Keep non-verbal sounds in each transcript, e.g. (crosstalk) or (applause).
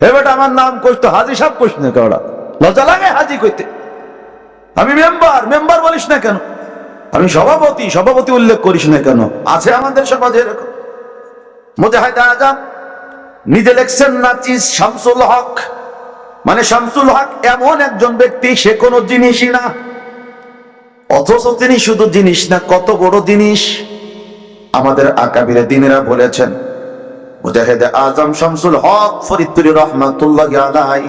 হে বেটা, আমার নাম কইস তো হাজি সাহেব কইস না কেওড়া? লজ্জা লাগে হাজি কইতে। আমি মেম্বার মেম্বার বলিস না কেন? আমি সভাপতি সভাপতি উল্লেখ করিস না কেন? আছে আমাদের সমাজে এরকম। মুজাহিদ আজম নিজে লেখছেন নাচিস শামসুল হক। মানে শামসুল হক এমন একজন ব্যক্তি, সে কোনো জিনিসই না। অথচ তিনি শুধু জিনিস না, কত বড় জিনিস। আমাদের আকাবিরে দিনেরা বলেছেন মুজাহিদ আজম শামসুল হক ফরিদপুরি রহমাতুল্লাহ আলাই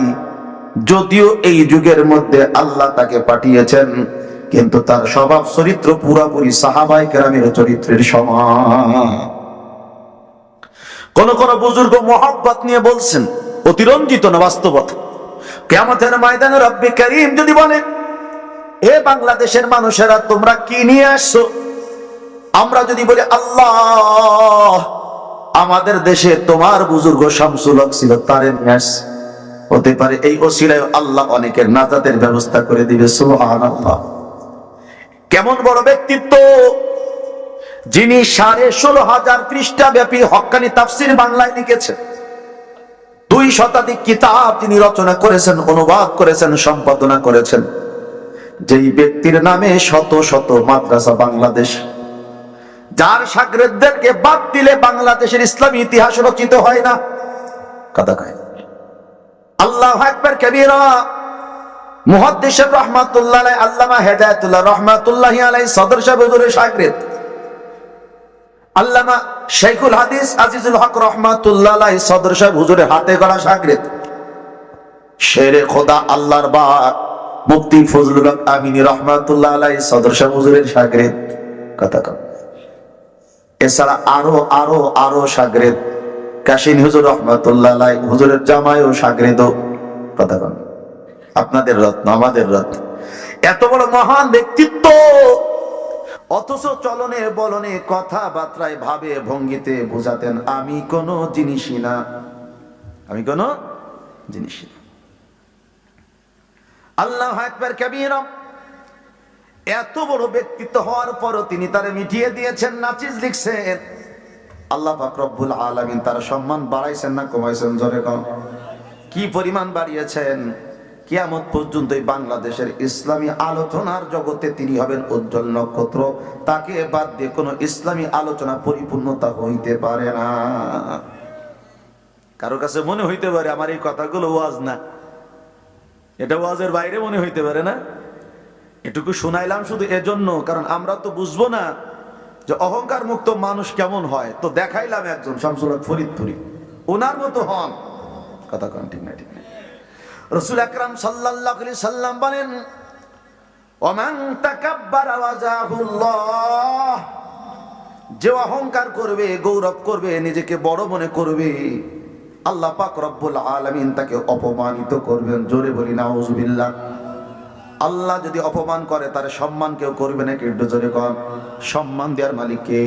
যদিও এই যুগের মধ্যে আল্লাহ তাকে পাঠিয়েছেন, কিন্তু তার স্বভাব চরিত্র পুরাপুরি সাহাবাই কেরামের চরিত্রের সমান। কোন কোন বুজুর্গ মোহাব্বত নিয়ে বলছেন, অতিরঞ্জিত না বাস্তবতা? কেমতের ময়দানে রব্বি করিম যদি বলে, এ বাংলাদেশের মানুষেরা তোমরা কি নিয়ে আসছো? আমরা যদি বলি, আল্লাহ আমাদের দেশে তোমার বুজুর্গ শামসুল হক ছিল, তারে নিয়ে আসছে হতে পারে। এই ওসিলায় আল্লাহ অনেকের নাজাতের ব্যবস্থা করে দিবে কেমন বড় ব্যক্তিত্ব! যিনি সাড়ে ষোলো হাজার পৃষ্ঠা ব্যাপী হক্কানি তাফসির বাংলায় লিখেছেন। দুই শতাধিক কিতাব তিনি রচনা করেছেন, অনুবাদ করেছেন, সম্পাদনা করেছেন। যেই ব্যক্তির নামে শত শত মাদ্রাসা বাংলাদেশ যার সাগরেদদেরকে বাদ দিলে বাংলাদেশের ইসলামী ইতিহাস রচিত হয় না। কথা কয়। আল্লাহ একবার কবিরা। রহমাতুল্লাহ আলাই আল্লামা হেদায়েতুল্লাহ রহমাতুল্লাহ আলাই সদর সাহেব হুজুরের আল্লামা শেখুল হাদিস আজিজুল হক রহমাতুল্লাহ সদর সাহেব হুজুরের হাতে গড়া শাগরিদ শেরে খোদা আল্লাহর বা মুফতি ফজলুল আমিনী রহমাতুল্লাহ আলাই সদর সাহেব হুজুরের শাগরিদ কথা কম এছাড়া আরও আরও আরও সাগরেদ কাশিন হুজুর রহমতুল্লাহ হুজুরের জামাই ও সাগরেদ কথা আপনাদের রত্ন, আমাদের রত্ন। এত বড় মহান ব্যক্তিত্ব! অথচ চলনে বলনে কথাবার্তায় ভাবে ভঙ্গিতে বোঝাতেন, আমি কোনো জিনিসই না। আমি কোনো জিনিসই না। আল্লাহ একবার কবিরম এত বড় ব্যক্তিত্ব হওয়ার পরও তিনি তারে মিটিয়ে দিয়েছেন নাচিস লিখছেন। আল্লাহ রব্বুল আলামিন তার সম্মান বাড়াইছেন না কমাইছেন জোরে কম কি পরিমাণ বাড়িয়েছেন? কিয়ামত পর্যন্ত বাংলাদেশের ইসলামী আলোচনার জগতে তিনি হবেন উজ্জ্বল নক্ষত্র। তাকে বাদ দিয়ে কোনো ইসলামী আলোচনা পরিপূর্ণতা হইতে পারে না। কারও কাছে মনে হইতে পারে আমার এই কথাগুলো ওয়াজ না। এটা ওয়াজের বাইরে মনে হইতে পারে না। এটুকু শুনাইলাম শুধু এজন্য, কারণ আমরা তো বুঝব না যে অহংকার মুক্ত মানুষ কেমন হয়। তো দেখাইলাম একজন, শামসুল ফরিদপুরি। ওনার মতো হন। কথা কন, ঠিক না ঠিক না রসুল আকরাম আলাইহি সাল্লাম বলেন যে অহংকার করবে, গৌরব করবে, নিজেকে বড় মনে করবে, আল্লাহ পাক রব্বুল আলামিন তাকে অপমানিত করবেন। জোরে বলি, নাউজুবিল্লাহ। আল্লাহ যদি অপমান করে, তার সম্মান কেউ করবে না কেউ জোরে কর সম্মান দেওয়ার মালিক কে?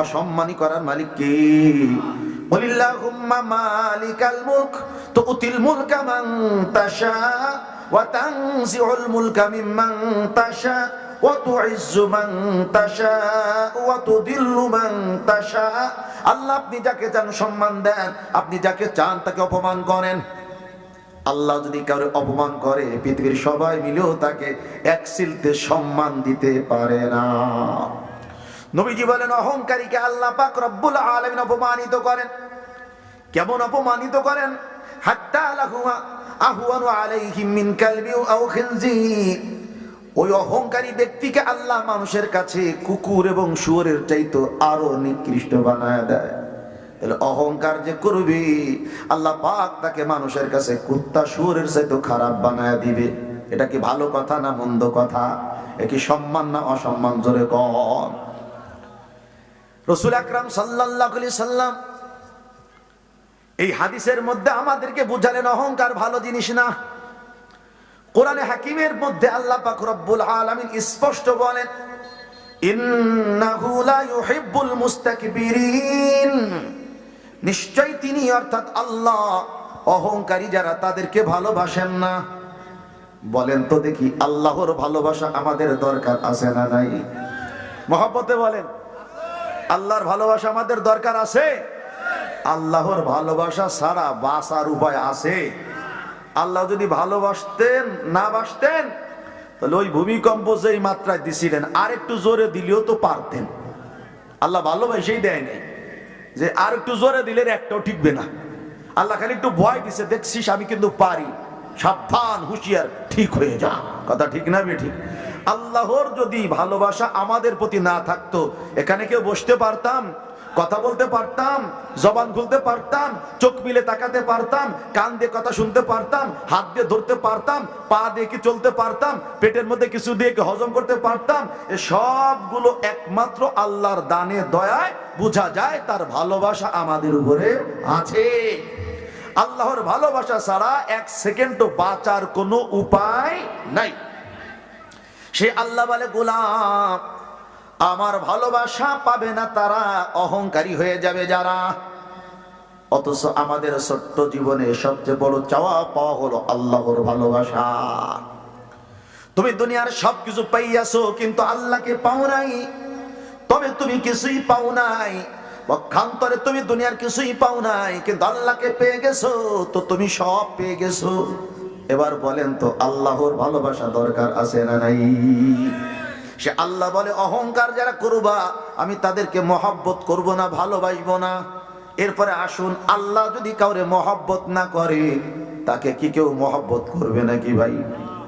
অসম্মানী করার মালিক কে? বলিল্লাহুম্মা মালিকাল মুলক, তুতিল মুলকা মান তাশা, ওয়া তানজিউল মুলকা মিম্মান মান মান তাশা। আল্লাহ আপনি যাকে চান সম্মান দেন, আপনি যাকে চান তাকে অপমান করেন। আল্লাহ যদি কারও অপমান করে, পৃথিবীর সবাই মিলেও তাকে এক সিলতে সম্মান দিতে পারে না। নবীজি বলেন, অহংকারীকে আল্লাহ পাক রব্বুল আলামিন অপমানিত করেন। কেমন অপমানিত করেন? হাত্তা লাহুয়া আহওয়ানু আলাইহিম কালবি আও খিনজির ওই অহংকারী ব্যক্তিকে আল্লাহ মানুষের কাছে কুকুর এবং শুয়োরের চাইতো আরও নিকৃষ্ট বানায় দেয়। তাহলে অহংকার যে করবি, আল্লাহ পাক তাকে মানুষের কাছে কুত্তা সুরের চাইতে খারাপ বানায় দিবে। এটা কি ভালো কথা না মন্দ কথা? এ কি সম্মান না অসম্মান? জোরে কম রসুল আকরাম আলাইহি সাল্লাম এই হাদিসের মধ্যে আমাদেরকে বুঝালেন, অহংকার ভালো জিনিস না। কোরআনে হাকিমের মধ্যে আল্লাহ পাক রব্বুল আলামিন স্পষ্ট বলেন, ইন্নাহু লা ইউহিব্বুল মুস্তাকবিরিন। নিশ্চয় তিনি অর্থাৎ আল্লাহ। অহংকারী যারা, তাদেরকে ভালোবাসেন না। বলেন তো দেখি, আল্লাহর ভালোবাসা আমাদের দরকার আছে না নাই? মহব্বতে বলেন, আল্লাহর ভালোবাসা আমাদের দরকার আছে? আল্লাহর ভালোবাসা ছাড়া বাঁচার উপায় আছে। আল্লাহ যদি ভালোবাসতেন, না বাসতেন, তাহলে ওই ভূমিকম্প যেই মাত্রায় দিছিলেন আর একটু জোরে দিলেও তো পারতেন। আল্লাহ ভালোবাসেই দেয় নাই। যে আর একটু জোরে দিলে একটাও ঠিকবে না। আল্লাহ খালি একটু ভয় দিছে, দেখছিস আমি কিন্তু পারি। সাবধান, হুঁশিয়ার, ঠিক হয়ে যা। কথা ঠিক না বেঠিক আল্লাহর যদি ভালোবাসা আমাদের প্রতি না থাকতো, এখানে কেউ বসতে পারতাম? কথা বলতে পারতাম, জবান খুলতে পারতাম, চোখ মিলে তাকাতে পারতাম, কান দিয়ে কথা শুনতে পারতাম, হাত দিয়ে ধরতে পারতাম, পা দিয়ে কি চলতে পারতাম, পেটের মধ্যে কিছু দিয়ে কি হজম করতে পারতাম, এ সবগুলো একমাত্র আল্লাহর দানে দয়ায় বোঝা যায়, তার ভালোবাসা আমাদের উপরে আছে। আল্লাহর ভালোবাসা ছাড়া এক সেকেন্ড বাঁচার কোনো উপায় নাই। সে আল্লাহ বলে, গোলাম আমার ভালোবাসা পাবে না তারা, অহংকারী হয়ে যাবে যারা। অথচ আমাদের ছোট্ট জীবনে সবচেয়ে বড় চাওয়া পাওয়া হলো আল্লাহর ভালোবাসা। তুমি দুনিয়ার সবকিছু পাইয়াছো, কিন্তু আল্লাহকে পাও নাই। তবে তুমি কিছুই পাও নাই। পক্ষান্তরে তুমি দুনিয়ার কিছুই পাও নাই, কিন্তু আল্লাহকে পেয়ে গেছো, তো তুমি সব পেয়ে গেছো। এবার বলেন তো, আল্লাহর ভালোবাসা দরকার আছে না নাই? সে আল্লাহ বলে, অহংকার যারা করবা, আমি তাদেরকে মহব্বত করব না, ভালোবাসবো না। এরপরে আসুন, আল্লাহ যদি কাউরে মহব্বত না করে, তাকে কি কেউ মহব্বত করবে নাকি ভাই?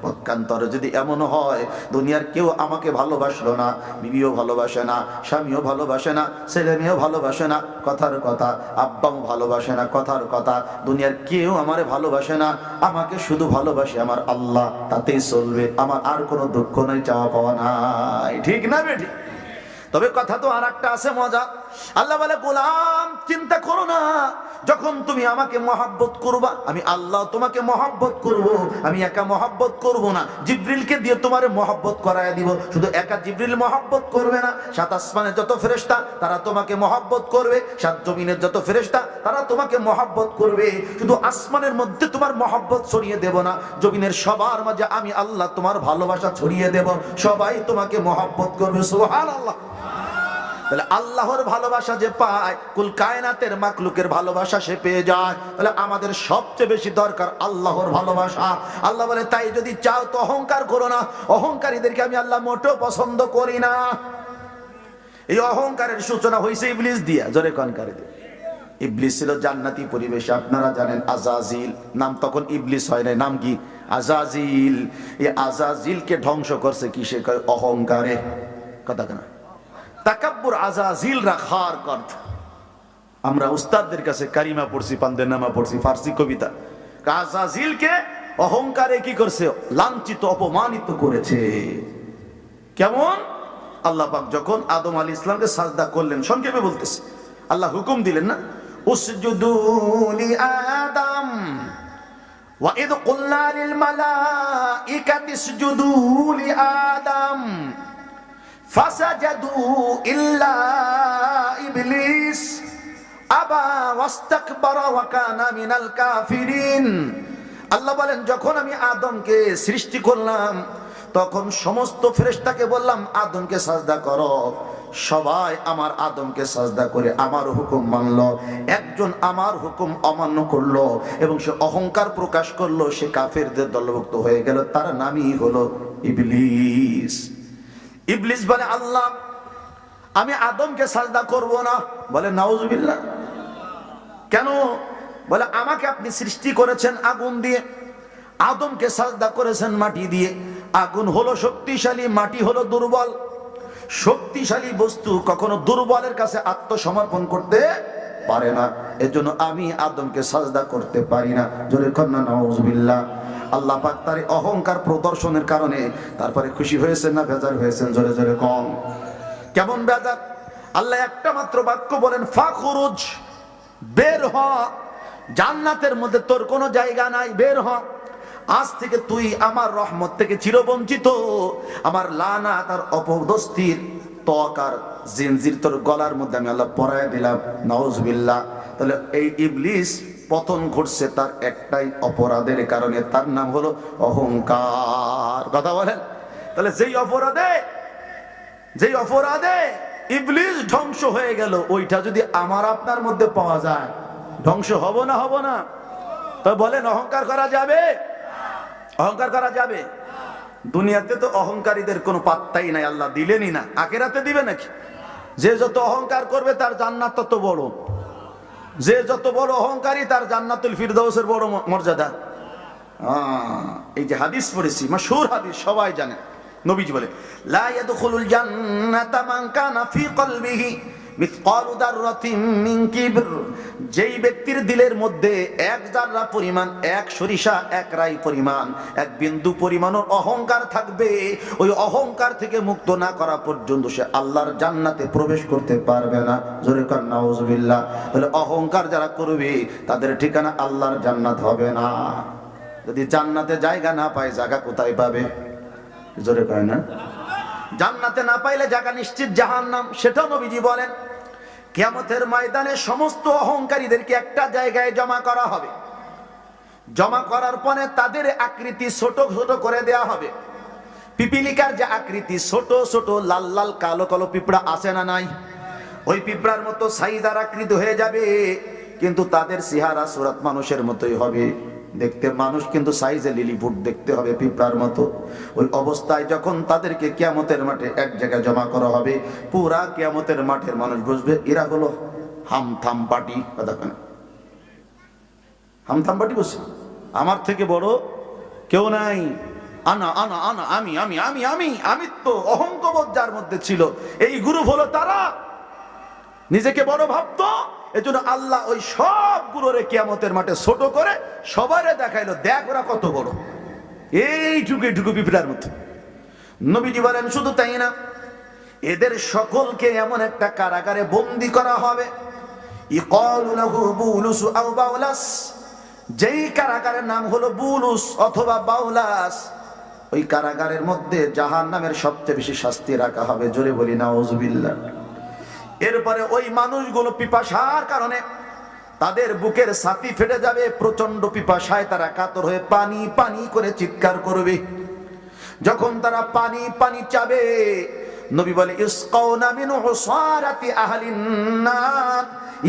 পক্ষান্তরে যদি এমন হয়, দুনিয়ার কেউ আমাকে ভালোবাসলো না, বিবিও ভালোবাসে না, স্বামীও ভালোবাসে না, ছেলে মেয়েও ভালোবাসে না, কথার কথা, আব্বাও ভালোবাসে না, কথার কথা, দুনিয়ার কেউ আমারে ভালোবাসে না, আমাকে শুধু ভালোবাসে আমার আল্লাহ, তাতেই চলবে, আমার আর কোনো দুঃখ নাই, চাওয়া পাওয়া নাই। ঠিক না বেটি? তবে কথা তো আর একটা আছে, মজা। আল্লাহ বলে, গোলাম, চিন্তা করো না। যখন তুমি আমাকে মহাব্বত করবা, আমি আল্লাহ তোমাকে মহাব্বত করব। আমি একা মহাব্বত করব না। জিব্রিলকে দিয়ে তোমার মহাব্বত করায় দিব। শুধু একা জিব্রিল মহাব্বত করবে না। সাত আসমানের যত ফেরেশতা, তারা তোমাকে মহাব্বত করবে। সাত জমিনের যত ফেরেশতা, তারা তোমাকে মহাব্বত করবে। শুধু আসমানের মধ্যে তোমার মহাব্বত ছড়িয়ে দেব না। জমিনের সবার মাঝে আমি আল্লাহ তোমার ভালোবাসা ছড়িয়ে দেব। সবাই তোমাকে মহাব্বত করবে। সুবহানাল্লাহ। তাহলে আল্লাহর ভালোবাসা যে পায়, কুল কায়নাতের মাকলুকের ভালোবাসা সে পেয়ে যায়। তাহলে আমাদের সবচেয়ে বেশি দরকার আল্লাহর ভালোবাসা। আল্লাহ বলে, তাই যদি চাও তো অহংকার করো না। অহংকারীদেরকে আমি আল্লাহ মোটেও পছন্দ করি না। এই অহংকারের সূচনা হয়েছে ইবলিস দিয়া। জোরে কনকারীদের ইবলিস ছিল জান্নাতি পরিবেশে, আপনারা জানেন, আজাজিল। নাম তখন ইবলিস হয় নাই, নাম কি? আজাজিল। এই আজাজিলকে ধ্বংস করছে কি সে কয়, অহংকারে। কথা কেনা? তাকাব্বুর আজাজিল রাখার কর্থ আমরা উস্তাদদের কাছে কারিমা পড়ছি পান্দের নামা পড়ছি ফার্সি কবিতা আজাজিলকে অহংকারে কি করছে লাঞ্ছিত অপমানিত করেছে কেমন আল্লাহ পাক যখন আদম আলী ইসলামকে সাজদা করলেন সংক্ষেপে বলতেছে আল্লাহ হুকুম দিলেন না উসজুদু লি আদম وإذ قلنا للملائكة اسجدوا لآدم ফাসাজাদু ইল্লা ইবলিস। আবা ওয়াস্তাকবারা ওয়া কানা মিনাল কাফিরিন। আল্লাহ বলেন, যখন আমি আদমকে সৃষ্টি করলাম, তখন সমস্ত ফেরেশতাকে বললাম, আদমকে সাজদা করো। সবাই আমার আদমকে সাজদা করে আমার হুকুম মানল। একজন আমার হুকুম অমান্য করল এবং সে অহংকার প্রকাশ করল, সে কাফেরদের দলভুক্ত হয়ে গেল। তার নামই হলো ইবলিস। ইবলিস বলে, আল্লাহ, আমি আদমকে সাজদা করব না। বলে, নাউজুবিল্লাহ। কেন? বলে, আমাকে আপনি সৃষ্টি করেছেন আগুন দিয়ে, আদমকে সাজদা করেছেন মাটি দিয়ে। আগুন হলো শক্তিশালী, মাটি হলো দুর্বল। শক্তিশালী বস্তু কখনো দুর্বলের কাছে আত্মসমর্পণ করতে পারে না। এজন্য আমি আদমকে সাজদা করতে পারি না। জোরে কন্যা নাউজুবিল্লাহ। আল্লাহ পাক তার অহংকার প্রদর্শনের কারণে তারপরে খুশি হয়েছেন না, বেজার হয়েছেন? জোরে জোরে কম কেমন বেজার? আল্লাহ একটা মাত্র বাক্য বলেন, ফাখরুজ, বের হ। জান্নাতের মধ্যে তোর কোনো জায়গা নাই, বের হ। আজ থেকে তুই আমার রহমত থেকে চিরবঞ্চিত। আমার লানা তার অপদস্তির তকার জিনজির তোর গলার মধ্যে আমি আল্লাহ পরায় দিলাম। নওজবিল্লাহ তাহলে এই ইবলিস পতন ঘটছে তার একটাই অপরাধের কারণে, তার নাম হলো অহংকার। কথা বলেন? তাহলে যেই অপরাধে যেই অপরাধে ইবলিস ধ্বংস হয়ে গেল, ওইটা যদি আমার আপনার মধ্যে পাওয়া যায়, ধ্বংস হব না হব না? তো বলেন, অহংকার করা যাবে? অহংকার করা যাবে? দুনিয়াতে তো অহংকারীদের কোনো পাত্তাই নাই, আল্লাহ দিলেনই না। আখেরাতে দিবে নাকি? যে যত অহংকার করবে, তার জান্নাত তত বড়। যে যত বড় অহংকারী, তার জান্নাতুল ফিরদৌসের বড় মর্যাদা। এই যে হাদিস পড়েছি মাসুর হাদিস, সবাই জানে। নবীজি বলে, লা ইয়াদখুলুল জান্নাতা মান কানা ফি কলবিহি। যেই ব্যক্তির দিলের মধ্যে এক জাররা পরিমাণ, এক সরিষা, এক রাই পরিমাণ, এক বিন্দু পরিমাণ অহংকার থাকবে, ওই অহংকার থেকে মুক্ত না করা পর্যন্ত সে আল্লাহর জান্নাতে প্রবেশ করতে পারবে না। জোরে কর নাউজুবিল্লাহ। তাহলে অহংকার যারা করবে, তাদের ঠিকানা আল্লাহর জান্নাত হবে না। যদি জান্নাতে জায়গা না পায়, জায়গা কোথায় পাবে? জোরে কয় না? জান্নাতে না পাইলে জায়গা নিশ্চিত জাহান্নাম, সেটাও নবীজি বলেন। কিয়ামতের ময়দানে সমস্ত অহংকারীদেরকে একটা জায়গায় জমা করা হবে। জমা করার পরে তাদের আকৃতি ছোট ছোট করে দেয়া হবে। পিপিলিকার যে আকৃতি ছোট ছোট লাল লাল কালো কালো পিঁপড়া আসে না নাই? ওই পিঁপড়ার মতো সাইদার আকৃতি হয়ে যাবে, কিন্তু তাদের সিহারা সুরাত মানুষের মতোই হবে। দেখতে, মানুষ কিন্তু সাইজে লিলিপুট দেখতে হবে পিঁপড়ার মতো। ওই অবস্থায় যখন তাদেরকে কেয়ামতের মাঠে এক জায়গায় জমা করা হবে, পুরা কেয়ামতের মাঠের মানুষ বুঝবে এরা হলো হাম থাম পার্টি কথা হামথাম পার্টি বসে। আমার থেকে বড় কেউ নাই। আনা আনা আনা, আমি আমি আমি আমি আমি তো অহংকবোধ যার মধ্যে ছিল। এই গ্রুপ হলো তারা। নিজেকে বড় ভাবতো। এজন্য আল্লাহ ওই সব গুলোরে কিয়ামতের মাঠে ছোট করে সবারে দেখাইলো, দেখ ওরা কত বড়। এইটুকু এইটুকু পিঁপড়ার মতো। নবীজি বলেন, শুধু তাই না, এদের সকলকে এমন একটা কারাগারে বন্দি করা হবে। যেই কারাগারের নাম হলো বুলুস অথবা বাউলাস, ওই কারাগারের মধ্যে জাহান নামের সবচেয়ে বেশি শাস্তি রাখা হবে। জোরে বলি না ওজুবিল্লাহ এরপরে ওই মানুষগুলো পিপাসার কারণে তাদের বুকের ছাতি ফেটে যাবে প্রচণ্ড পিপাসায় তারা কাতর হয়ে পানি পানি করে চিৎকার করবে। যখন তারা পানি পানি চাবে, নবী বলে, ইসকাউনা মিন হুসারাতি আহলিন নার,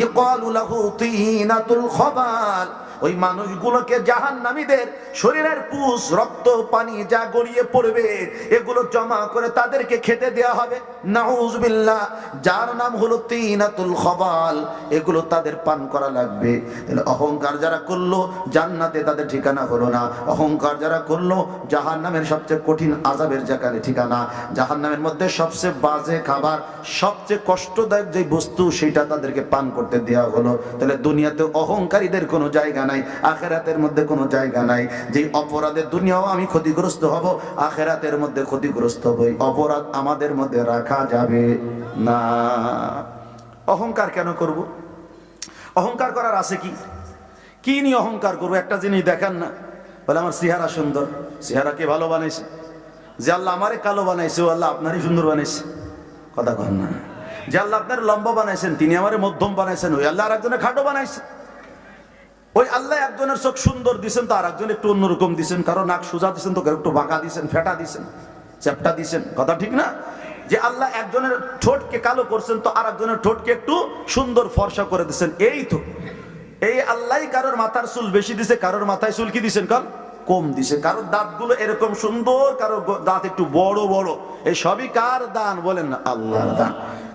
ইকালু লাহু তিনাতুল খাবাল। ওই মানুষগুলোকে জাহান্নামীদের শরীরের পুষ, রক্ত, পানি যা গড়িয়ে পড়বে, এগুলো জমা করে তাদেরকে খেতে দেয়া হবে। নাউজুবিল্লাহ, যার নাম হলো তিনাতুল খাবাল, এগুলো তাদের পান করা লাগবে। অহংকার যারা করল, জান্নাতে তাদের ঠিকানা হলো না। অহংকার যারা করল, জাহান্নামের সবচেয়ে কঠিন আজাবের জায়গায় ঠিকানা। জাহান্নামের মধ্যে সবচেয়ে বাজে খাবার, সবচেয়ে কষ্টদায়ক যে বস্তু, সেটা তাদেরকে পান করতে দেওয়া হলো। তাহলে দুনিয়াতে অহংকারীদের কোনো জায়গা নাই আখেরাতের মধ্যে কোনো জায়গা নাই। যে অপরাধের দুনিয়াও আমি ক্ষতিগ্রস্ত হব, আখেরাতের মধ্যে ক্ষতিগ্রস্ত হই। অপরাধ আমাদের মধ্যে রাখা যাবে না। অহংকার কেন করব? অহংকার করার আছে কি? কি নিয়ে অহংকার করব? একটা জিনিস দেখান না। বলে, আমার চেহারা সুন্দর। চেহারা কে ভালো বানাইছে? যে আল্লাহ আমারে কালো বানাইছে, ও আল্লাহ আপনারই সুন্দর বানাইছে। কথা কন না। যে আল্লাহ আপনার লম্বা বানাইছেন, তিনি আমারে মধ্যম বানাইছেন, ওই আল্লাহ আর একজনের খাটো বানাইছে। ওই আল্লাহ একজনের চোখ সুন্দর দিছেন তো আর একজন একটু অন্যরকম দিছেন, কারও নাক সোজা দিছেন তো একটু বাঁকা দিছেন, ফেটা দিছেন, চ্যাপটা দিছেন, কথা ঠিক না? যে আল্লাহ একজনের ঠোঁটকে কালো করছেন তো আর একজনের ঠোঁটকে একটু সুন্দর ফর্সা করে দিছেন, এই তো। এই আল্লাহ কারোর মাথার চুল বেশি দিছে, কারোর মাথায় চুল কি দিছেন কাল? কম দিছে। কারোর দাঁতগুলো এরকম সুন্দর কারোর দাঁত একটু বড় বড়। এই সবই কার দান? বলেন আল্লাহর দান।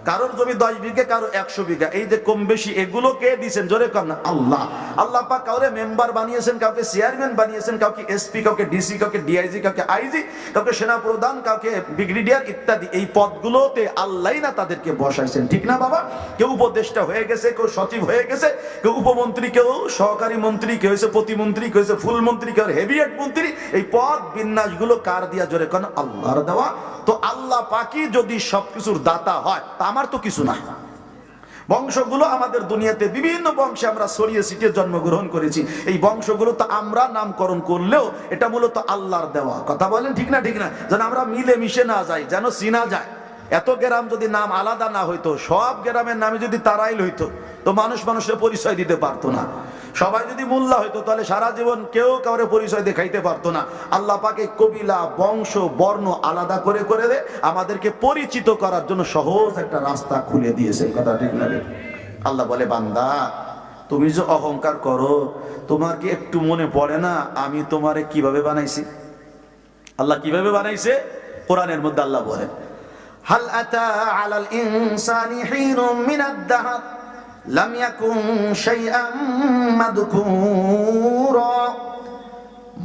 কারোর জমি দশ বিঘা কারও একশো বিঘা। এই যে কম বেশি, এগুলো কে দিছেন? জোরে কর না, আল্লাহ। আল্লাহ পাক কাউরে মেম্বার বানিয়েছেন, কাউকে চেয়ারম্যান বানিয়েছেন, কাউকে এসপি কাউকে ডিসি কাউকে ডিআইজি কাউকে আইজি কাউকে সেনা প্রধান, কাউকে ব্রিগেডিয়ার ইত্যাদি। এই পদগুলোতে আল্লাহ না তাদেরকে বসাইছেন। ঠিক না বাবা? কেউ উপদেষ্টা হয়ে গেছে, কেউ সচিব হয়ে গেছে, কেউ উপমন্ত্রী, কেউ সহকারী মন্ত্রী, কেউ হয়েছে প্রতিমন্ত্রী, কেউ হয়েছে ফুল মন্ত্রী, কেউ হেভিয়েট মন্ত্রী। এই পদ বিন্যাসগুলো কার দিয়া? জোরে কেন, আল্লাহর দেওয়া। তো আল্লাহ পাকি যদি সবকিছুর দাতা হয় তা আমার তো কিছু না। বংশগুলো আমাদের দুনিয়াতে বিভিন্ন বংশে আমরা ছড়িয়ে ছিটিয়ে জন্মগ্রহণ করেছি। এই বংশগুলো তো আমরা নামকরণ করলেও এটা মূলত আল্লাহর দেওয়া। কথা বলেন ঠিক না ঠিক না? যেন আমরা মিলে মিশে না যাই, যেন চিনা যায়। এত গ্রাম যদি নাম আলাদা না হইতো, সব গ্রামের নামে যদি তারাইল হইতো, তো মানুষ মানুষের পরিচয় দিতে পারতো না। সবাই যদি মোল্লা হইতো, তাহলে সারা জীবন কেউ কাউরে পরিচয় দেখাইতে পারতো না। আল্লাহ পাকে কবিলা, বংশ, বর্ণ আলাদা করে করে দে, আমাদেরকে পরিচিত করার জন্য সহজ একটা রাস্তা খুলে দিয়েছে। কথা ঠিক লাগে আল্লাহ বলে, বান্দা, তুমি যে অহংকার করো, তোমার কি একটু মনে পড়ে না আমি তোমারে কীভাবে বানাইছি? আল্লাহ কীভাবে বানাইছে? কোরআনের মধ্যে আল্লাহ বলেন হাল আলাল ইনসানি হিনুম মিনাদ দাহর লাম ইয়াকুন শাইআম মাদকুরা।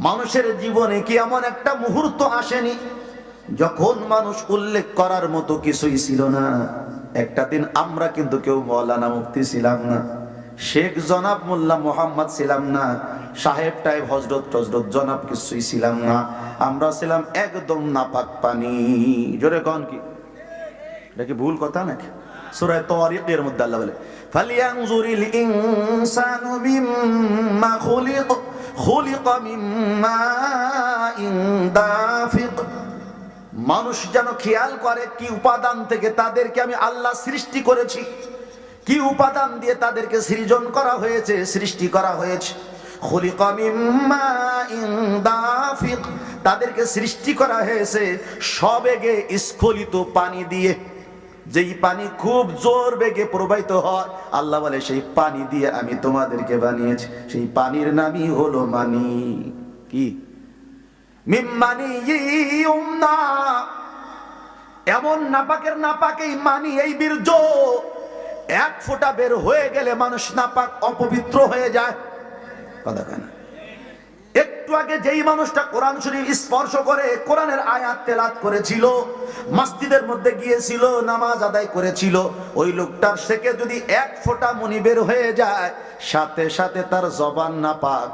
মানুষের জীবনে কি এমন একটা মুহূর্ত আসেনি যখন মানুষ উল্লেখ করার মতো কিছুই ছিল না? একটা দিন আমরা কিন্তু কেউ মৌলানা মুক্তি ছিলাম না, শেখ জনাব মোল্লা মোহাম্মদ ছিলাম না, সাহেব টাইপ হজরত টজরত জনাব কিছুই ছিলাম না। আমরা ছিলাম একদম নাপাক পানি। জোরে কন কি? এটা কি ভুল কথা নাকি? সূরায়ে তারিকের মধ্যে আল্লাহ বলে ফালিয়ানজুরিল ইনসানু মিম্মা খুলিক খুলিক মিম্মা দাফিক। মানুষ যেন খেয়াল করে কি উপাদান থেকে তাদেরকে আমি আল্লাহ সৃষ্টি করেছি, কি উপাদান দিয়ে তাদেরকে সৃজন করা হয়েছে, সৃষ্টি করা হয়েছে। তাদেরকে সৃষ্টি করা হয়েছে সবেগে স্খলিত পানি দিয়ে। যেই পানি খুব জোর বেগে প্রবাহিত হয়, আল্লাহ বলে, সেই পানি দিয়ে আমি তোমাদেরকে বানিয়েছি। সেই পানির নামই হলো মানি। কি? এমন নাপাকের নাপাকেই মানি এই বীর্য। এক ফোঁটা বের হয়ে গেলে মানুষ নাপাক অপবিত্র হয়ে যায়। কথা কেন একটু আগে যেই মানুষটা কোরআন শরীফ স্পর্শ করে কোরআনের আয়াত তেলাত করেছিল, মসজিদের মধ্যে গিয়েছিল, নামাজ আদায় করেছিল, ওই লোকটার থেকে যদি এক ফোঁটা মনি বের হয়ে যায়, সাথে সাথে তার জবান না পাক,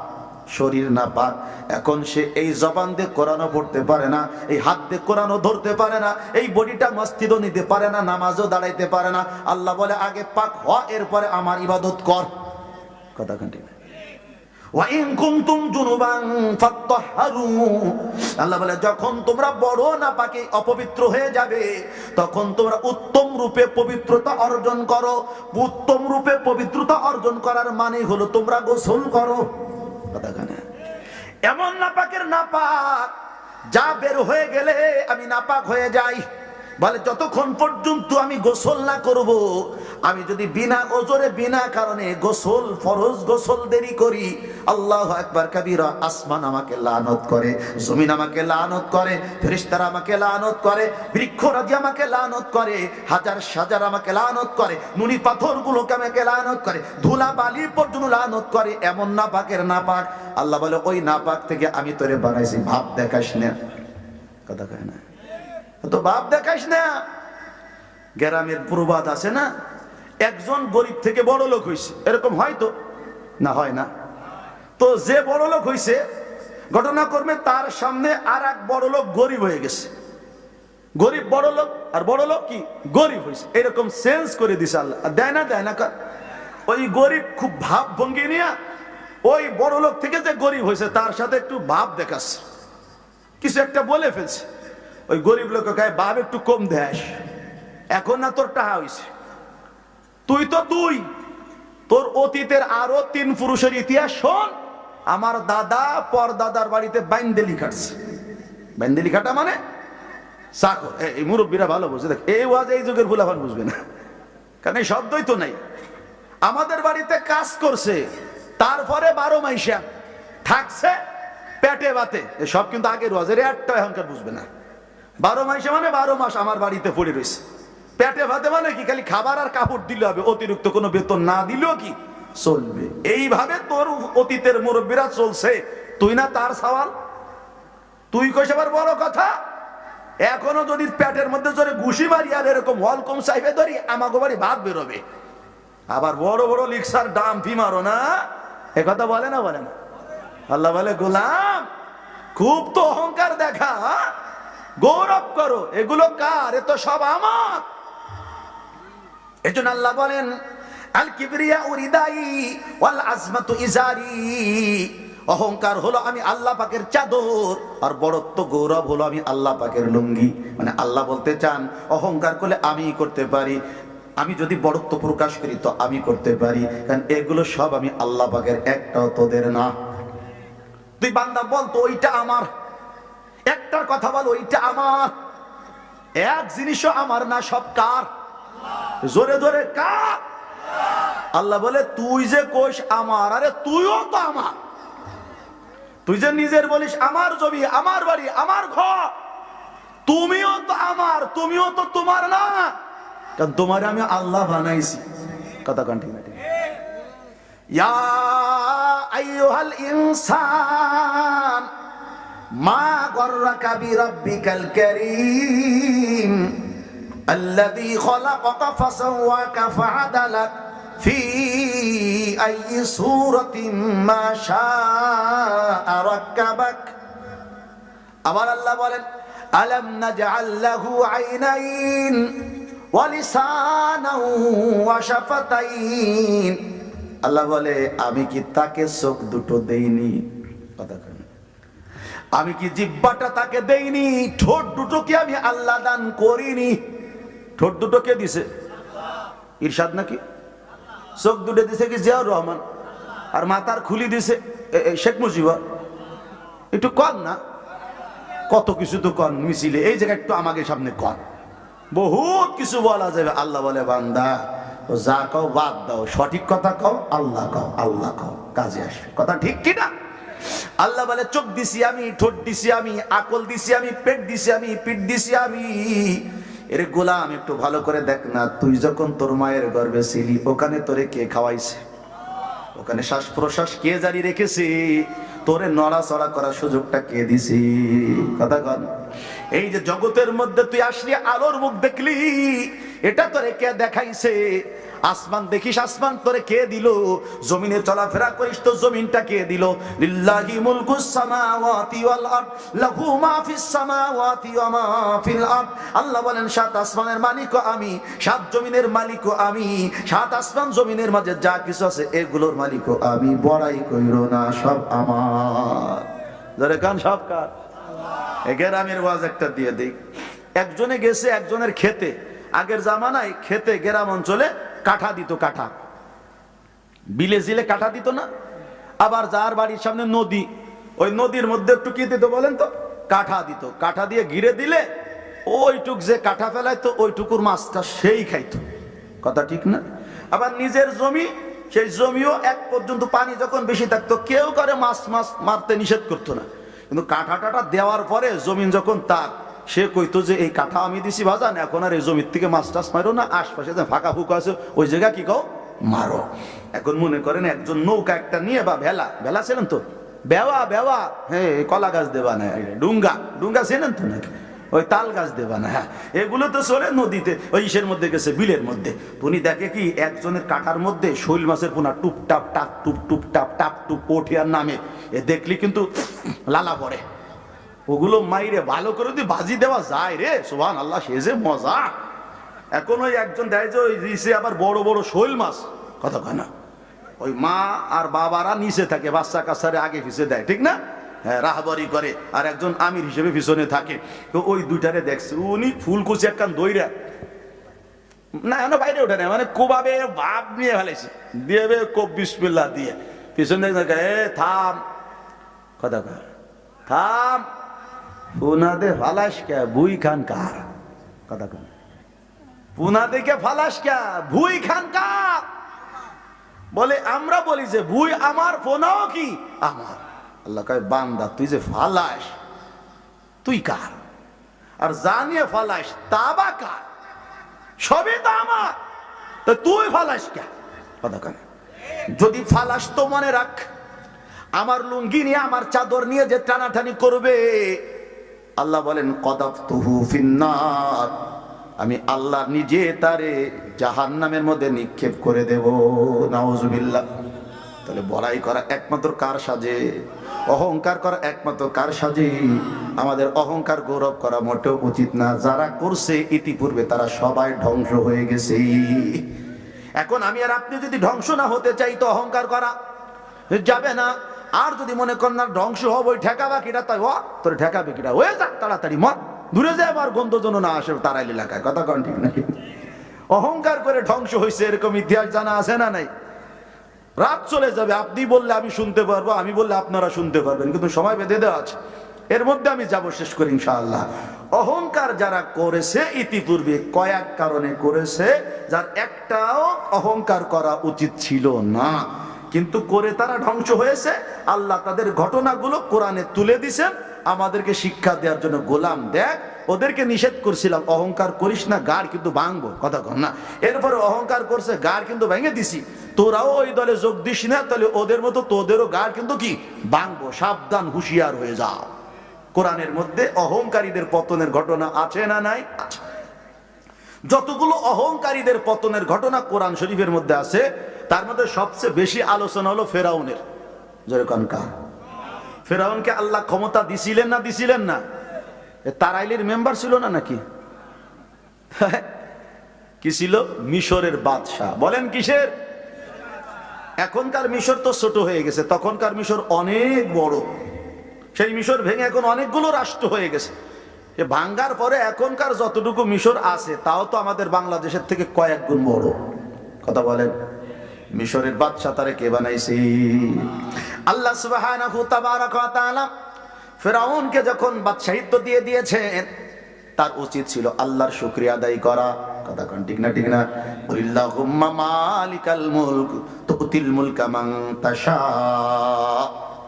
শরীর না পাক। এখন সে এই জবান দিয়ে কোরআনও পড়তে পারে না, এই হাত দিয়ে কোরআনও ধরতে পারে না, এই বডিটা মসজিদও নিতে পারে না, নামাজও দাঁড়াইতে পারে না। আল্লাহ বলে, আগে পাক হ, এরপরে আমার ইবাদত কর। কথা কন্টিনিউ আল্লাহ বলে, যখন তোমরা বড় না পাকে অপবিত্র হয়ে যাবে, তখন তোমরা উত্তম রূপে পবিত্রতা অর্জন করো। উত্তম রূপে পবিত্রতা অর্জন করার মানে হলো তোমরা গোসল করো। এমন নাপাকের নাপাক, যা বের হয়ে গেলে আমি নাপাক হয়ে যাই। বলে, যতক্ষণ পর্যন্ত আমি গোসল না করব, আমি যদি বিনা ওজরে, বিনা কারণে গোসল, ফরজ গোসল দেরি করি, আল্লাহ একবার কবিরা আসমান আমাকে লানত করে, জমিন আমাকে লানত করে, ফেরেশতারা আমাকে লানত করে, বৃক্ষরাজি আমাকে লানত করে, হাজার সাজার আমাকে লানত করে নুনি পাথরগুলোকে আমাকে লানত করে ধুলা বালি পর্যন্ত লানত করে, এমন নাপাকের নাপাক। আল্লাহ বলে, ওই নাপাক থেকে আমি তোরে বানাইছি, ভাব দেখাস না। কথা কয় না। তো বাপ দেখাইস না। গ্রামের প্রবাদ আছে না? একজন গরিব থেকে বড় লোক হয়েছে এরকম হয় তো? না, হয় না। তো যে বড় লোক হয়েছে ঘটনাক্রমে তার সামনে আর এক বড় লোক গরিব হয়ে গেছে। গরিব বড় লোক আর বড় লোক কি? গরিব হয়েছে এরকম চেঞ্জ করে দিছে আল্লাহ। দেয় না দেয় না, কার। ওই গরিব খুব ভাব ভঙ্গি নিয়ে ওই বড় লোক থেকে যে গরিব হয়েছে তার সাথে একটু ভাব দেখাচ্ছে। কিছু একটা বলে ফেলছে। ওই গরিব লোক গায়ে বাপ, একটু কম দেশ। এখন না তোর টাহা হইছে। তুই তো তুই তোর অতীতের আরও তিন পুরুষের ইতিহাস শোন। আমার দাদা পর দাদার বাড়িতে বাইন্দেলি খাটছে। বাইন্দেলি খাটা মানে? চাকর। এই মুরব্বীরা ভালো বুঝে। দেখ, এই ওয়াজ এই যুগের ভুলাফান বুঝবে না। কারণ এই শব্দই তো নাই। আমাদের বাড়িতে কাজ করছে। তারপরে বারো মাইশা। থাকছে পেটে বাতে। সব কিন্তু আগের ওয়াজের একটা এখনকার বুঝবে না। বারো মাসে মানে বারো মাস আমার বাড়িতে পড়ে রয়েছে। পেটে ভাতে মানে কি? খালি খাবার আর কাপড় দিলে হবে। অতিরিক্ত কোনো বেতন না দিলেও কি? চলবে। এইভাবে তোর অতীতের মুরব্বীরা চলছে। তুই না তার সওয়াল? তুই কইস আবার বড় কথা? এখনও যদি পেটের মধ্যে জোরে ঘুষি মারি আর এরকম ওয়ালকম চাইবে ধরি আমাকে বাড়ি ভাত বেরোবে। আবার বড় বড় লিক্সার দাম ফি মারো না? এ কথা বলে না বলে না? আল্লাহ বলে, গোলাম, খুব তো অহংকার দেখা হ্যাঁ? গৌরব করো, এগুলো কার? এ তো সব আমার। এজন্য আল্লাহ বলেন, আল কিবরিয়া উরিদাই ওয়াল আজমাতু ইজারি। অহংকার হলো আমি আল্লাহ পাকের চাদর, আর বড়ত্ব গৌরব হলো আমি আল্লাহ পাকের লুঙ্গি। মানে আল্লাহ বলতে চান, অহংকার করলে আমি করতে পারি। আমি যদি বড়ত্ব প্রকাশ করি, তো আমি করতে পারি। কারণ এগুলো সব আমি আল্লাহ পাকের, একটাও তোদের না। তুই বান্দা বল তো, ওইটা আমার। একটার কথা বল, ওইটা আমার। এক জিনিসও আমার না, সব কার? জোরে জোরে, কার? আল্লাহ বলে, তুই যে কোষ আমার, আরে তুইও তো আমার। তুই যে নিজের বলিস, আমার জমি, আমার বাড়ি, আমার ঘর, তুমিও তো আমার, তুমিও তো তোমার না। কারণ তোমার আমি আল্লাহ বানাইছি। কথা কান ঠিক ইয়া আইয়ুহাল ইনসান মা গররাকা বিরাব্বিকাল কারীম الذي خلقك فسواك فعدلك في أي صورة ما شاء ركبك আবার আল্লাহ বলেন আলম নাজআল্লাহু আইনাইন ওয়া লিসানাহু ওয়া শাফাতাইন আল্লাহ বলে আমি কি তাকে চোখ দুটো দেইনি কথা কন আমি কি জিব্বাটা তাকে দেইনি? ঠোঁট দুটোকে আমি আল্লাহ দান করিনি। ঠোঁট দুটোকে দিছে? ইরশাদ নাকি? চোখ দুটো দিছে কি জিয়াউর রহমান? আর মাথার খুলি দিছে শেখ মুজিবর? একটু কন না? কত কিছু তো কন মিছিলে। এই জায়গায় একটু আমাকে সামনে কন। বহুত কিছু বলা যাবে। আল্লাহ বলে, বান্দা যা কও বাদ দাও। সঠিক কথা কও, আল্লাহ কও আল্লাহ কও। কাজে আসবে। কথা ঠিক কি না? আল্লাহ বলে, চোখ দিছি আমি, ঠোঁট দিছি আমি, আকল দিছি আমি, পেট দিছি আমি, পিঠ দিছি আমি। এর গোলাম, একটু ভালো করে দেখ না, তুই যখন তোর মায়ের গর্ভে ছিলি, ওখানে তোরে কে খাওয়াইছে? ওখানে শ্বাস প্রশ্বাস কে জারি রেখেছে? তোরে নড়াচড়া করার সুযোগটা কে দিছি? কথা কন। এই যে জগতের মধ্যে তুই আসলি, আলোর মুখ দেখলি, এটা তোরে কে দেখাইছে? আসমান দেখিস আসমান তোরে কে দিল? জমিনে চলাফেরা করিস তো জমিনটা কে দিল? লিল্লাহি মুলকুস সামাওয়াতি ওয়াল আরদ, লাহু মা ফিস সামাওয়াতি ওয়া মা ফিল আরদ। আল্লাহ বলেন, সাত আসমানের মালিকও আমি, সাত জমিনের মালিকও আমি, সাত আসমান জমিনের মাঝে যা কিছু আছে এগুলোর মালিকও আমি। বড়াই কইরো না, সব আমার। ধরে কান, সব কার? গ্রামের ওয়াজ একটা দিয়ে দিই। একজনে গেছে একজনের খেতে। আগের জামানায় খেতে গ্রাম অঞ্চলে কাঠা দিত, কাঠা। বিলে জিলে কাঠা দিত না? আবার যার বাড়ির সামনে নদী, ওই নদীর মধ্যে একটু কি দিত বলেন তো? কাঠা দিত। কাঠা দিয়ে ঘিরে দিলে ওইটুক যে কাঠা ফেলাইতো, ওইটুকুর মাছটা সেই খাইতো। কথা ঠিক না? আবার নিজের জমি, সেই জমিও এক পর্যন্ত পানি যখন বেশি থাকতো, কেউ করে মাছ মাছ মারতে নিষেধ করতো না। কিন্তু কাঠা টাটা দেওয়ার পরে জমিন যখন তার সে কইতো যে, এই কাঠা আমি দিছি ভাজান, এখন আর এই জমির থেকে মাছ টাছ মারো না, আশপাশে যে ফাঁকা ফুকা আছে, ওই জায়গা কি কও? মারো। এখন মনে করেন একজন নৌকা একটা নিয়ে বা ভেলা ভেলা ছিলেন তো? বেওয়া বেওয়া হ্যাঁ কলা গাছ দেবা না ডুঙ্গা ডুঙ্গা ছিলেন তো নাকি? ওই তাল গাছ দেবা না হ্যাঁ। এগুলো তো চলে নদীতে, ওই ইসের মধ্যে গেছে, বিলের মধ্যে। উনি দেখে কি, একজনের কাটার মধ্যে শৈল মাছের পোনা টুপ টাপ টাপ টুপ টুপ, টাপ টাপ আর নামে। এ দেখলি কিন্তু লালা পড়ে। ওগুলো মাইরে ভালো করে যদি বাজি দেওয়া যায় রে সোহান আল্লাহ সে যে মজা। এখন ওই একজন দেয় যে ওই রিসে আবার বড় বড় শৈল মাছ। কথা কয় না? ওই মা আর বাবারা নিচে থাকে, বাচ্চা কাচ্চারে আগে পিছে দেয়, ঠিক না? হ্যাঁ রাহবারি করে, আর একজন আমির হিসেবে পিছনে থাকে। তো ওই দুইটারে দেখছে, উনি ফুলকুচি একখান দইরা। না, এখনও বাইরে ওঠে না মানে কোবাবে ভাব নিয়ে ফেলেছে। দিয়ে বে কোপ বিসমিল্লা দিয়ে, পিছনে দেখে এ, থাম। কথা কয় থাম। পুনাদে ফালাস কে বুই খান কার কথা কয় পুনা দেখে ফালাস কে, ভুই খান কার বলে, আমরা বলি যে, ভুই আমার, ফোনাও কি? আমার। আল্লাহ কয়, বান্দা, তুই যে ফালাস, তুই কার? আর জানিয়ে ফালাস তাবা কার? সবই তো আমার। তো তুই ফালাস কে? কথা কেন। যদি ফালাস তো মনে রাখ, আমার লুঙ্গি নিয়ে, আমার চাদর নিয়ে যে টানাটানি করবে আল্লাহ বলেন কদাফ তুহু ফিন্নার। আমি আল্লাহ নিজে তারে জাহান নামের মধ্যে নিক্ষেপ করে দেব। নাউজুবিল্লাহ। তাহলে বড়াই করা একমাত্র কার সাজে? অহংকার করা একমাত্র কার সাজে? আমাদের অহংকার গৌরব করা মোটেও উচিত না। যারা করছে, ইতিপূর্বে তারা সবাই ধ্বংস হয়ে গেছে। এখন আমি আর আপনি যদি ধ্বংস না হতে চাই, তো অহংকার করা যাবে না। আর যদি মনে কর না ধ্বংস হব, ওই ঠেকাবা কিটা, তাই ও তোর ঠেকাবে কিটা। হয়ে যাক, তাড়াতাড়ি মত দূরে যায় আবার গন্ধ যেন না আসে তারাইল এলাকায় কথা কন ঠিক নাকি? অহংকার করে ধ্বংস হয়েছে এরকম ইতিহাস জানা আছে না নাই? রাত চলে যাবে, আপনি বললে আমি শুনতে পারব, আমি বললে আপনারা শুনতে পারবেন, কিন্তু সময় বেঁধে দেওয়া আছে। এর মধ্যে আমি যাব শেষ করি, ইনশাআল্লাহ। অহংকার যারা করেছে, ইতিপূর্বে কয়েক কারণে করেছে, যার একটাও অহংকার করা উচিত ছিল না। কিন্তু করে তারা ধ্বংস হয়েছে। আল্লাহ তাদের ঘটনাগুলো কোরআনে তুলে দিছেন। আমাদেরকে শিক্ষা দেওয়ার জন্য গোলাম দেখ। ওদেরকে নিষেধ করছিলাম, অহংকার করিস না, গাড় কিন্তু ভাঙবো, কথা কর না। এরপরে অহংকার করছে, গাড় কিন্তু ভেঙে দিছি। তোরাও ওই দলে যোগ দিস না, তাহলে ওদের মতো তোদেরও গাড় কিন্তু কি? ভাঙবো, সাবধান, হুঁশিয়ার হয়ে যাও। কোরআনের মধ্যে অহংকারীদের পতনের ঘটনা আছে না নাই? যতগুলো অহংকারীদের পতনের ঘটনা কোরআন শরীফের মধ্যে আছে তার মধ্যে সবচেয়ে বেশি আলোচনা হলো ফেরাউনের। যেরকম কার ফেরাউনকে আল্লাহ ক্ষমতা দিছিলেন না দিছিলেন না? তারাইলির মেম্বার ছিল না নাকি? (laughs) কি ছিল? মিশরের বাদশাহ। বলেন কিসের? এখনকার মিশর তো ছোট হয়ে গেছে, তখনকার মিশর অনেক বড়। সেই মিশর ভেঙে এখন অনেকগুলো রাষ্ট্র হয়ে গেছে। ভাঙ্গার পরে এখনকার যতটুকু মিশর আছে, তাও তো আমাদের বাংলাদেশের থেকে কয়েক গুণ বড়। কথা বলেন। মিশরের বাদশাহ তারে কে বানাইছি? আল্লাহ সুবহানাহু তাবারাক ওয়া তাআলা ফেরাউনকে যখন বাদশাহিত্ব দিয়ে দিয়েছেন, তার উচিত ছিল আল্লাহর শুকরিয়া আদায় করা। কথা কোন ঠিক না ঠিক না? কুলিল্লাহুম্মা মালিকাল মুলক, তুতিল মুলকা মান তাশা।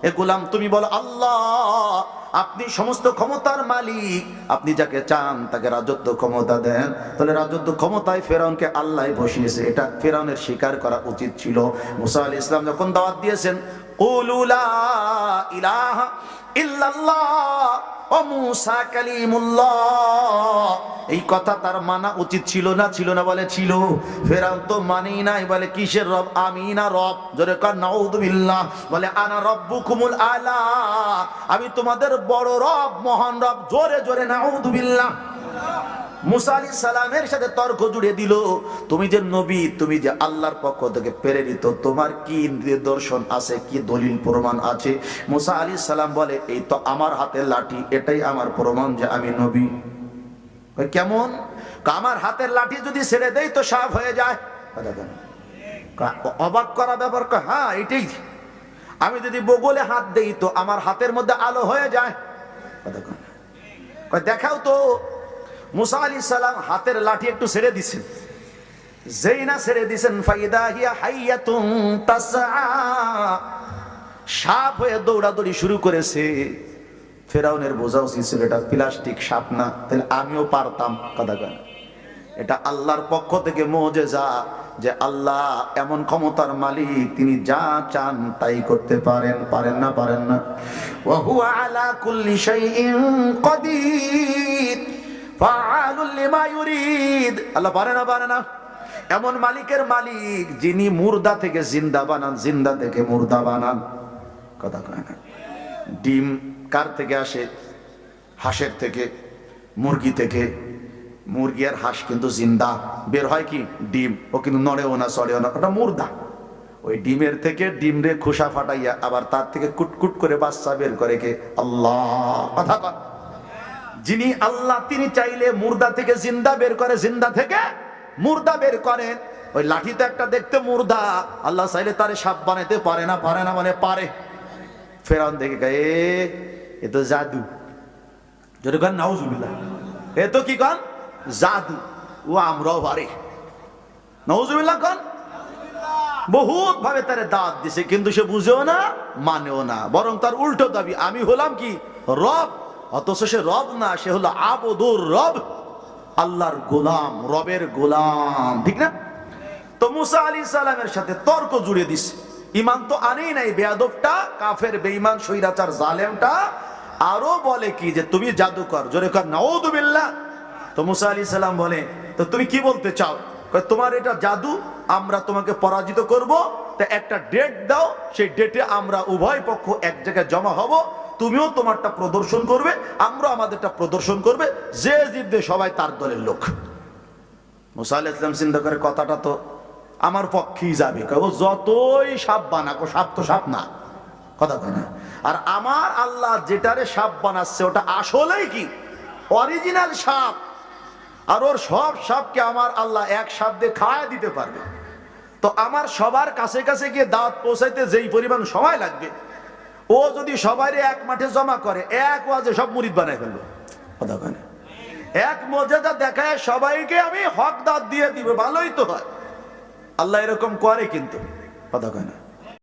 এ গোলাম, তুমি বলো, আল্লাহ, আপনি সমস্ত ক্ষমতার মালিক। আপনি যাকে চান তাকে রাজত্ব ক্ষমতা দেন। তাহলে রাজত্ব ক্ষমতায় ফেরাউনকে আল্লাহ বসিয়েছে। এটা ফেরাউনের স্বীকার করা উচিত ছিল। মুসা আলী ইসলাম যখন দাওয়াত দিয়েছেন ইলাহা ইল্লাল্লাহ এই কথা তার মানা উচিত ছিল না ছিল না বলে ছিল। ফেরাউন তো মানেই নাই, বলে, কিসের রব? আমি না রব? জোরে কার বলে, আনা রব রব্বুকুমুল আলা। আমি তোমাদের বড় রব, মহান রব, জোরে জোরে নাউদুবিল্লাহ মুসা আলী সালামের সাথে তর্ক জুড়ে দিল, তুমি যে নবী, তুমি যে আল্লাহর পক্ষ থেকে প্রেরিত তোমার কি নিদর্শন আছে, কি দলিল প্রমাণ আছে? মুসা আলী সালাম বলে, এই তো আমার হাতের লাঠি, এটাই আমার প্রমাণ যে আমি নবী। কেমন? আমার হাতের লাঠি যদি ছেড়ে দেই তো সাফ হয়ে যায়? অবাক করা ব্যাপার হ্যাঁ এটাই আমি যদি বগলে হাত দেই তো আমার হাতের মধ্যে আলো হয়ে যায়? দেখাও তো। মুসা আলী সালাম হাতের লাঠি একটু ছেড়ে দিছেন। যেই না ছেড়ে দিছেন, ফাইদা হিয়া হাইয়াতুন তাসআ। সাপ হয়ে দৌড়াদৌড়ি শুরু করেছে। ফেরাউনের বোঝা উচিত ছিল এটা প্লাস্টিক সাপ না, তাহলে আমিও পারতাম, কথা কেন এটা আল্লাহর পক্ষ থেকে মোজেজা যে আল্লাহ এমন ক্ষমতার মালিক, তিনি যা চান তাই করতে পারেন পারেন না পারেন না। ওয়া হুয়া আলা কুল্লি শাইইন কাদির। আল্লাহ পারে না পারে না। এমন মালিকের মালিক যিনি মুর্দা থেকে জিন্দা বানান, জিন্দা থেকে মুর্দা বানান। কথা কয় না। ডিম কার থেকে আসে? হাঁসের থেকে, মুরগি থেকে। মুরগি আর হাঁস কিন্তু জিন্দা। বের হয় কি? ডিম। ও কিন্তু নড়েও না সড়েও না। ওটা মুর্দা। ওই ডিমের থেকে ডিম রে খোসা ফাটাইয়া আবার তার থেকে কুটকুট করে বাচ্চা বের করে কে? আল্লাহ। কথা কয় যিনি আল্লাহ, তিনি চাইলে মুর্দা থেকে জিন্দা বের করে, জিন্দা থেকে মুর্দা বের করেন ওই লাঠিতে একটা দেখতে মুর্দা, আল্লাহ চাইলে তারে সাপ বানাইতে পারে না পারে না মানে পারে। ফেরাউন দেখে গে এ তো জাদু। যদি গান নাউজুবিল্লাহ। এ তো কি গান জাদু। ও আমরাও পারে। নাউজুবিল্লাহ গান বহুত ভাবে তারে দাঁত দিছে, কিন্তু সে বুঝেও না, মানেও না। বরং তার উল্টো দাবি, আমি হলাম কি? রব। অথচ সে রব না, সে হলো আবদুর রব, আল্লাহর গোলাম, রবের গোলাম, ঠিক না? তো মুসা আলী সালামের সাথে তর্ক জুড়ে দিস। ইমান তো আনেই নাই, বেয়াদবটা, কাফের, বেঈমান সৈরাচার জালেমটা। আরও বলে কি যে, তুমি জাদুকর। জোরে কর নাউদুবিল্লাহ তো মুসা আলী সালাম বলে, তো তুমি কি বলতে চাও? তোমার এটা জাদু, আমরা তোমাকে পরাজিত করব। তা একটা ডেট দাও, সেই ডেটে আমরা উভয় পক্ষ এক জায়গায় জমা হব। তুমিও তোমারটা প্রদর্শন করবে আমরা আমাদেরটা প্রদর্শন করবে। যে জিতবে সবাই তার দলের লোক। মুসা ইসলাম চিন্তা করে কথাটা তো আমার পক্ষেই যাবে। ও, যতই সাপ বানাকো সাপ তো সাপ না। কথা কয় না। আর আমার আল্লাহ যেটারে সাপ বানাচ্ছে, ওটা আসলেই কি? অরিজিনাল সাপ। আর ওর সব সাপকে আমার আল্লাহ এক সাপ দিয়ে খাওয়া দিতে পারবে। তো আমার সবার কাছে কাছে গিয়ে দাঁত পৌঁছাইতে যেই পরিমাণ সময় লাগবে ও যদি সবাই এক মাঠে জমা করে, এক ওয়াজে সব মুরিদ বানায় কয় না? এক মজাদা দেখায় সবাইকে আমি হক দাঁত দিয়ে দিব, ভালোই তো হয়। আল্লাহ এরকম করে কিন্তু। কথা কয় না?